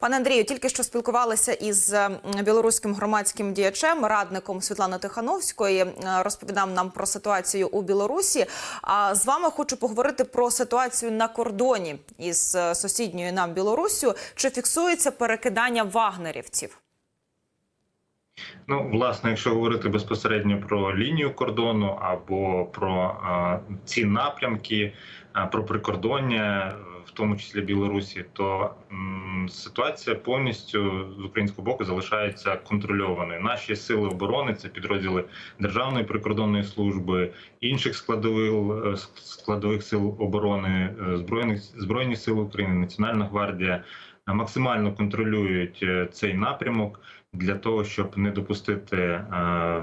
Пане Андрію, тільки що спілкувалися із е, білоруським громадським діячем, радником Світлани Тихановської. е, Розповідав нам про ситуацію у Білорусі. А з вами хочу поговорити про ситуацію на кордоні із е, сусідньою нам Білоруссю. Чи фіксується перекидання вагнерівців? Ну, власне, якщо говорити безпосередньо про лінію кордону або про а, ці напрямки, а, про прикордоння, в тому числі Білорусі, то м, ситуація повністю з українського боку залишається контрольованою. Наші сили оборони це підрозділи Державної прикордонної служби, інших складових е, складових сил оборони, е, збройних збройні сили України, Національна гвардія е, максимально контролюють цей напрямок для того, щоб не допустити е,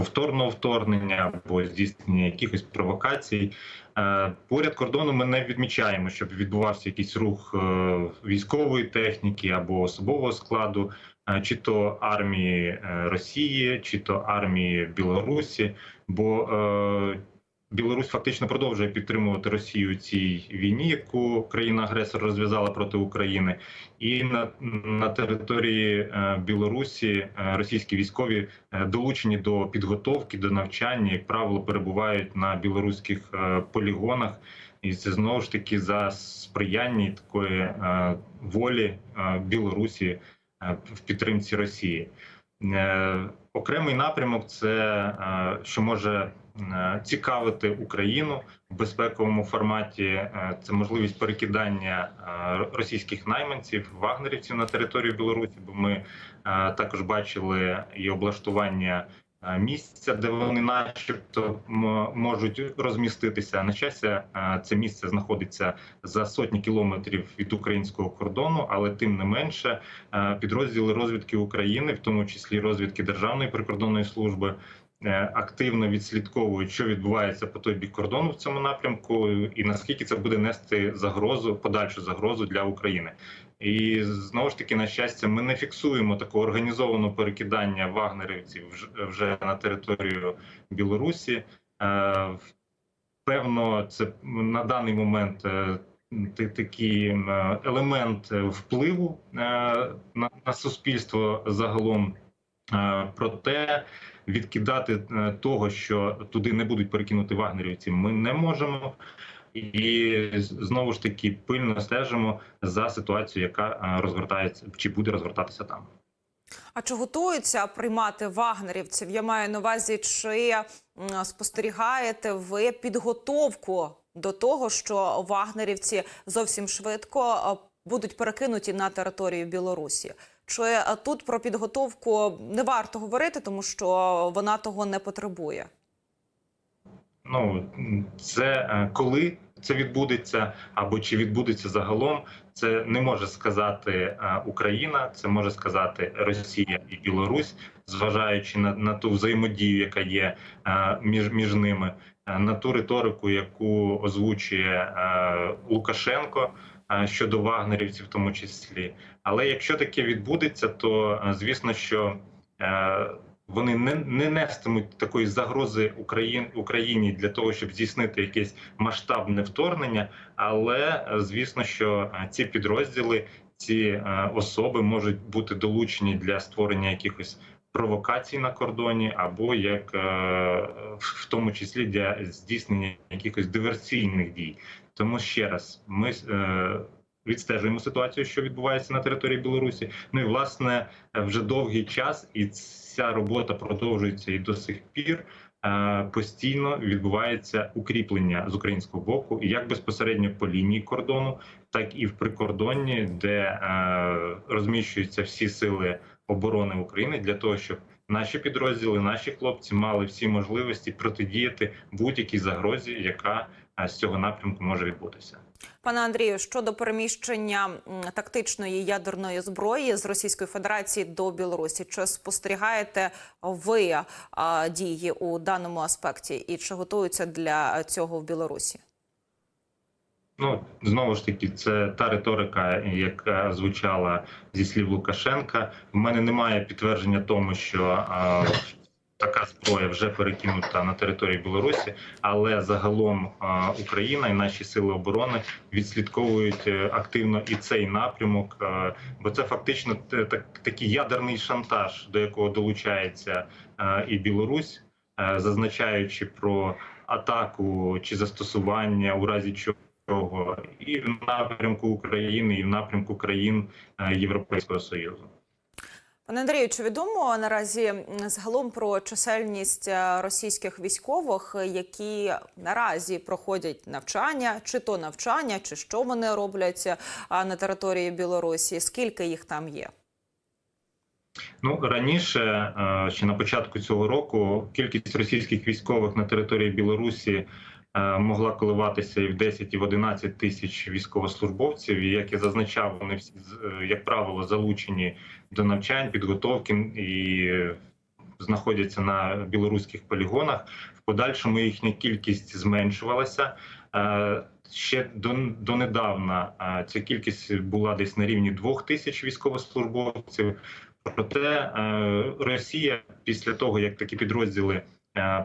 повторного вторгнення або здійснення якихось провокацій. Е, Поряд кордону ми не відмічаємо, щоб відбувався якийсь рух е, військової техніки або особового складу, е, чи то армії Росії, чи то армії Білорусі. Бо Білорусь фактично продовжує підтримувати Росію у цій війні, яку країна-агресор розв'язала проти України, і на, на території е, Білорусі е, російські військові е, долучені до підготовки, до навчання, як правило, перебувають на білоруських полігонах, і це знову ж таки за сприяння такої волі Білорусі в підтримці Росії. Окремий напрямок це що може цікавити Україну в безпековому форматі. Е, Це можливість перекидання е, російських найманців, вагнерівців на територію Білорусі. Бо ми е, також бачили і облаштування е, місця, де вони, начебто, можуть розміститися. На щастя, е, це місце знаходиться за сотні кілометрів від українського кордону, але тим не менше е, підрозділи розвідки України, в тому числі розвідки Державної прикордонної служби, е, активно відслідковують, що відбувається по той бік кордону в цьому напрямку, і наскільки це буде нести загрозу, подальшу загрозу для України. І знову ж таки, на щастя, ми не фіксуємо такого організованого перекидання вагнерівців вже на територію Білорусі. Е, Певно, це на даний момент е, такий е, елемент е, впливу е, на, суспільство загалом. Е, Проте відкидати е, того, що туди не будуть перекинути вагнерівці, ми не можемо. І знову ж таки пильно стежимо за ситуацією, яка е, розгортається чи буде розгортатися там. А чи готуються приймати вагнерівців? Я маю на увазі, чи спостерігаєте ви підготовку до того, що вагнерівці зовсім швидко е, будуть перекинуті на територію Білорусі? Чи е, тут про підготовку не варто говорити, тому що вона того не потребує? Ну це е, коли це відбудеться, або чи відбудеться загалом, це не може сказати е, Україна, це може сказати Росія і Білорусь, зважаючи на, на ту взаємодію, яка є між, між ними, на ту риторику, яку озвучує Лукашенко. Е, Щодо вагнерівців, в тому числі, але якщо таке відбудеться, то е, звісно, що е, вони не, не нестимуть такої загрози Україн, Україні для того, щоб здійснити якесь масштабне вторгнення. Але звісно, що ці підрозділи, ці особи можуть бути долучені для створення якихось провокацій на кордоні, або як в тому числі для здійснення якихось диверсійних дій. Тому ще раз ми. е, Відстежуємо ситуацію, що відбувається на території Білорусі. Ну і власне вже довгий час, і ця робота продовжується і до сих пір. е, Постійно відбувається укріплення з українського боку, як безпосередньо по лінії кордону, так і в прикордонні, де е, розміщуються всі сили оборони України для того, щоб наші підрозділи, наші хлопці мали всі можливості протидіяти будь-якій загрозі, яка з цього напрямку може відбутися. Пане Андрію, щодо переміщення тактичної ядерної зброї з Російської Федерації до Білорусі, чи спостерігаєте ви дії у даному аспекті, і чи готуються для цього в Білорусі? Ну знову ж таки, це та риторика, яка звучала зі слів Лукашенка. В мене немає підтвердження тому, що а, така зброя вже перекинута на територію Білорусі, але загалом Україна і наші сили оборони відслідковують е, активно і цей напрямок, бо це фактично так, такий ядерний шантаж, до якого долучається і Білорусь, е, зазначаючи про атаку чи застосування у разі чого і в напрямку України, і в напрямку країн е, Європейського союзу. Андрію, чи відомо наразі загалом про чисельність е, російських військових, які наразі проходять навчання, чи то навчання, чи що вони роблять е, на території Білорусі? Скільки їх там є? Ну раніше, е, ще на початку цього року, кількість російських військових на території Білорусі могла коливатися і в 10, і в 11 тисяч військовослужбовців. І як я зазначав, вони всі е, як правило залучені до навчань, підготовки і е, знаходяться на білоруських полігонах. В подальшому їхня кількість зменшувалася. Е, Ще до, донедавна е, ця кількість була десь на рівні двох тисяч військовослужбовців. Проте е, Росія після того, як такі підрозділи е,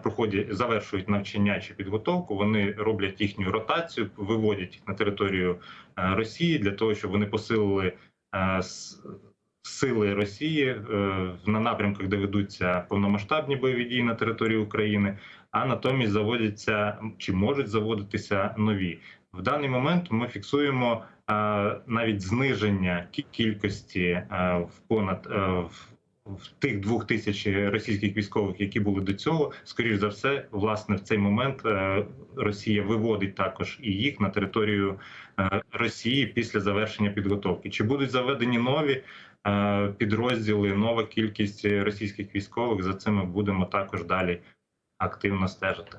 проходять, завершують навчання чи підготовку, вони роблять їхню ротацію, виводять їх на територію е, Росії для того, щоб вони посилили е, сили Росії е, на напрямках, де ведуться повномасштабні бойові дії на території України, а натомість заводяться чи можуть заводитися нові. В даний момент ми фіксуємо е, навіть зниження кі- кількості е, в понад е, в, в тих двох тисяч російських військових, які були до цього. Скоріш за все, власне, в цей момент е, Росія виводить також і їх на територію е, Росії після завершення підготовки. Чи будуть заведені нові? е, Підрозділи, нова кількість російських військових за цим ми будемо також далі активно стежити.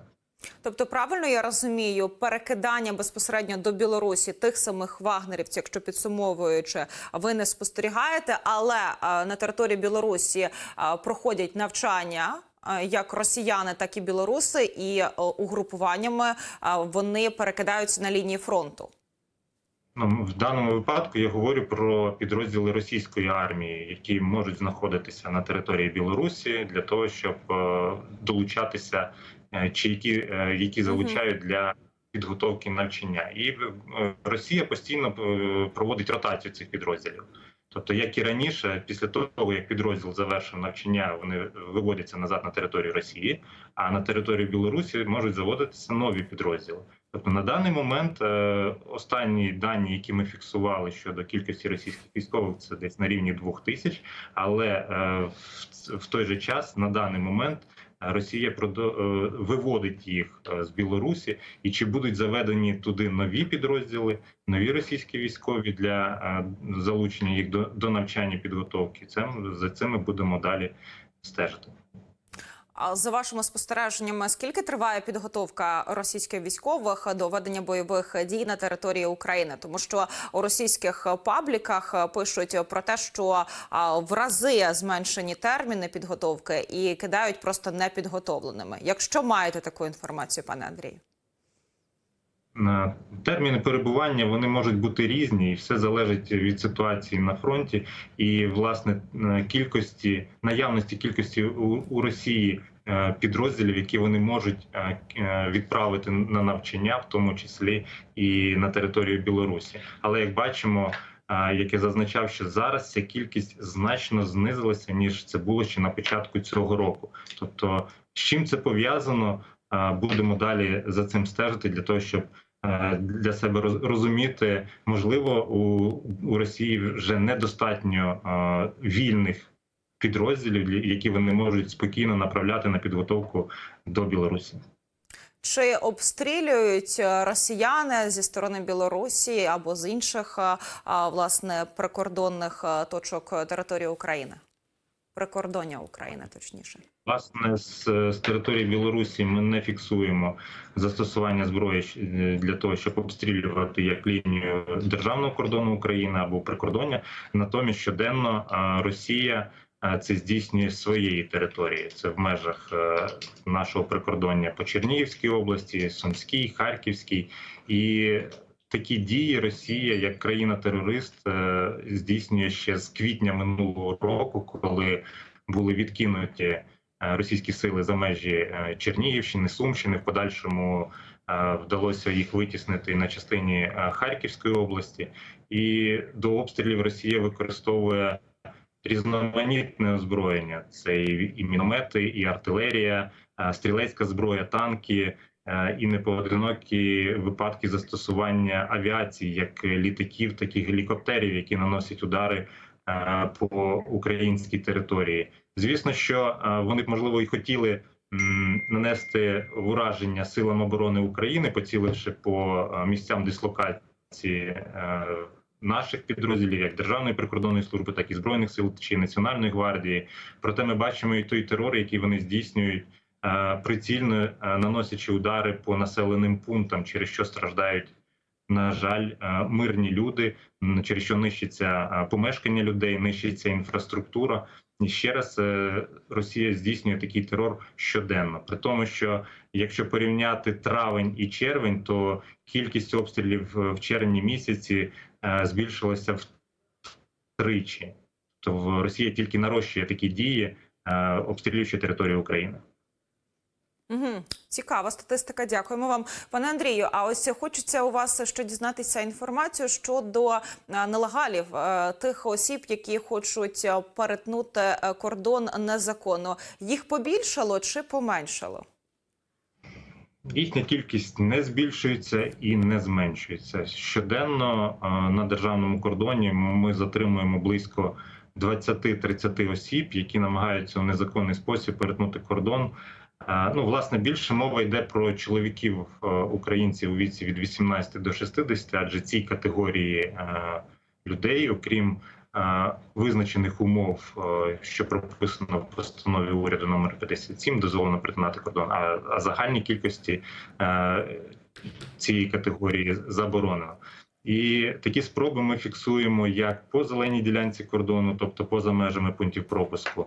Тобто, правильно я розумію, перекидання безпосередньо до Білорусі тих самих вагнерівців, якщо підсумовуючи, ви не спостерігаєте, але е, на території Білорусі е, проходять навчання. е, Як росіяни, так і білоруси, і угрупуваннями вони перекидаються на лінії фронту. Ну, в даному випадку я говорю про підрозділи російської армії, які можуть знаходитися на території Білорусі для того, щоб долучатися, чи які, е, які залучають для підготовки навчання. І е, Росія постійно е, проводить ротацію цих підрозділів. Тобто, як і раніше, після того як підрозділ завершив навчання, вони виводяться назад на територію Росії, а на територію Білорусі можуть заводитися нові підрозділи. Тобто на даний момент е, останні дані, які ми фіксували щодо кількості російських військових, це десь на рівні двох тисяч. Але е, в той же час на даний момент Росія е, виводить їх е, з Білорусі, і чи будуть заведені туди нові підрозділи, нові російські військові для е, залучення їх до, до навчання підготовки? Це за цим ми будемо далі стежити. За вашими спостереженнями, скільки триває підготовка російських військових до ведення бойових дій на території України? Тому що у російських пабліках пишуть про те, що в рази зменшені терміни підготовки і кидають просто непідготовленими. Якщо маєте таку інформацію, пане Андрію. На терміни перебування вони можуть бути різні, і все залежить від ситуації на фронті і власне е, кількості наявності кількості у, у Росії е, підрозділів, які вони можуть е, е, відправити на навчання, в тому числі і на територію Білорусі. Але як бачимо. е, Як я зазначав, що зараз ця кількість значно знизилася ніж це було ще на початку цього року. Тобто, з чим це пов'язано, е, будемо далі за цим стежити для того, щоб е, для себе роз- розуміти, можливо, у, Росії вже недостатньо е, вільних підрозділів, які вони можуть спокійно направляти на підготовку до Білорусі. Чи обстрілюють е, росіяни зі сторони Білорусі або з інших е, власне прикордонних е, точок території України? Прикордоння України, точніше. Власне, з, з території Білорусі ми не фіксуємо застосування зброї для того, щоб обстрілювати як лінію державного кордону України або прикордоння. Натомість щоденно Росія це здійснює своєї території. Це в межах е, нашого прикордоння по Чернігівській області, Сумській, Харківській і. Такі дії Росія як країна-терорист е, здійснює ще з квітня минулого року, коли були відкинуті е, російські сили за межі Чернігівщини, Сумщини. В подальшому вдалося їх витіснити на частині Харківської області, і до обстрілів Росія використовує різноманітне озброєння: це і, міномети, і артилерія, стрілецька зброя, танки. І непоодинокі випадки застосування авіації, як літаків, так і гелікоптерів, які наносять удари по українській території. Звісно, що вони б можливо і хотіли нанести ураження силам оборони України, поціливши по місцям дислокації наших підрозділів, як Державної прикордонної служби, так і збройних сил чи Національної гвардії. Проте ми бачимо і той терор, який вони здійснюють. е, Прицільно е, наносячи удари по населеним пунктам, через що страждають, на жаль, е, мирні люди, через що нищиться помешкання людей, нищиться інфраструктура. Ще раз е, Росія здійснює такий терор щоденно. При тому, що якщо порівняти травень і червень, то кількість обстрілів е, в червні місяці е, збільшилася втричі. То в Росія тільки нарощує такі дії, обстрілюючи територію України. Угу. Цікава статистика. Дякуємо вам, пане Андрію. А ось хочеться у вас ще дізнатися інформацію щодо е, нелегалів е, тих осіб, які хочуть е, перетнути кордон незаконно. Їх побільшало чи поменшало? Їхня кількість не збільшується і не зменшується. Щоденно на державному кордоні ми затримуємо близько 20-30 осіб, які намагаються у незаконний спосіб перетнути кордон. Е, Ну, власне, більше мова йде про чоловіків е, українців у віці від 18 до 60, адже цій категорії е, людей, окрім визначених умов, що прописано в постанові уряду номер 57, дозволено перетинати кордон. А, загальній кількості цієї категорії заборонено. І такі спроби ми фіксуємо як по зеленій ділянці кордону, тобто поза межами пунктів пропуску,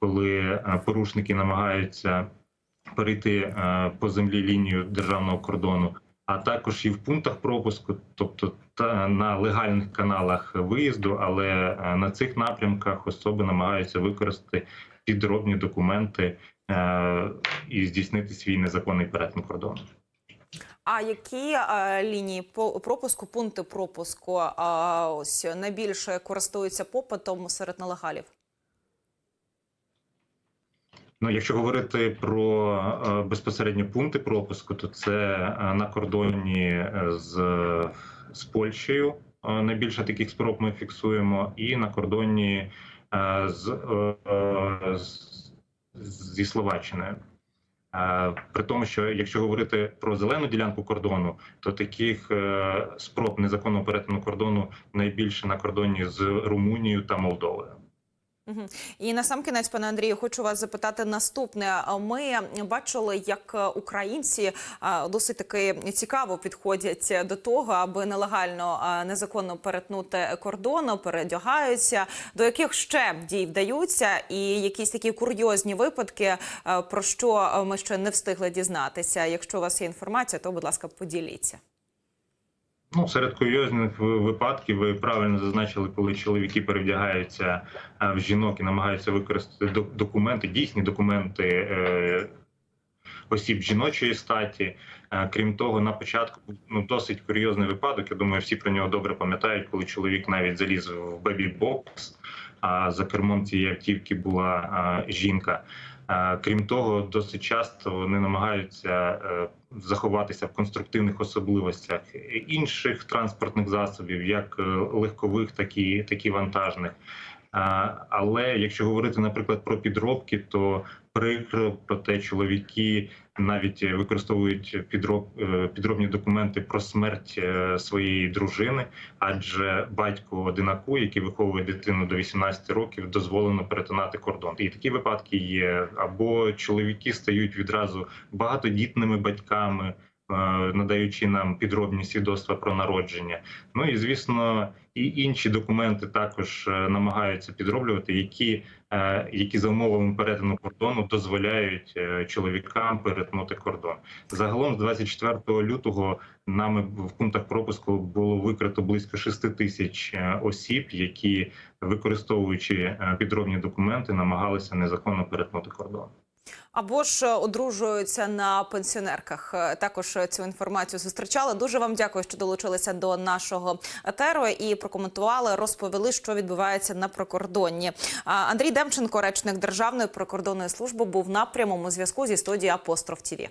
коли порушники намагаються перейти е, по землі лінію державного кордону, а також і в пунктах пропуску, тобто та на легальних каналах виїзду, але е, на цих напрямках особи намагаються використати підробні документи е, і здійснити свій незаконний перетин кордону. А які е, лінії пропуску, пункти пропуску е, ось найбільше користуються попитом серед нелегалів? Ну, якщо говорити про е, безпосередньо пункти пропуску, то це е, на кордоні е, з, з Польщею. Найбільше таких спроб ми фіксуємо, і на кордоні з, з- зі Словаччиною. При тому, що якщо говорити про зелену ділянку кордону, то таких спроб незаконного перетину кордону найбільше на кордоні з Румунією та Молдовою. І на сам кінець, пане Андрію, хочу вас запитати наступне. Ми бачили, як українці досить таки цікаво підходять до того, аби нелегально незаконно перетнути кордон, передягаються. До яких ще дій вдаються, і якісь такі курйозні випадки, про що ми ще не встигли дізнатися. Якщо у вас є інформація, то будь ласка, поділіться. Ну, серед курйозних випадків ви правильно зазначили, коли чоловіки перевдягаються е, в жінок і намагаються використати документи, дійсні документи е, осіб жіночої статі. Е, Крім того, на початку ну досить курйозний випадок. Я думаю, всі про нього добре пам'ятають, коли чоловік навіть заліз в бебі-бокс, а за кермом цієї автівки була жінка. Крім того, досить часто вони намагаються заховатися в конструктивних особливостях інших транспортних засобів, як е, легкових, так і, так і вантажних. Але якщо говорити, наприклад, про підробки, то прикро проте чоловіки навіть використовують підроб, е, підробні документи про смерть е, своєї дружини, адже батько одинаку, який виховує дитину до 18 років, дозволено перетинати кордон. І такі випадки є. Або чоловіки стають відразу багатодітними батьками, е, надаючи нам підробні свідоцтва про народження. Ну і звісно, і інші документи також е, намагаються підроблювати, які, е, які за умовами перетину кордону дозволяють е, чоловікам перетнути кордон. Загалом з 24 лютого нами в пунктах пропуску було викрито близько 6 тисяч осіб, які використовуючи підробні документи, намагалися незаконно перетнути кордон. Або ж е, одружуються на пенсіонерках. Е, Також е, цю інформацію зустрічали. Дуже вам дякую, що долучилися до нашого етеру і прокоментували, розповіли, що відбувається на прикордонні. Андрій Демченко, речник Державної прикордонної служби, був на прямому зв'язку зі студії Апостроф ТІВІ.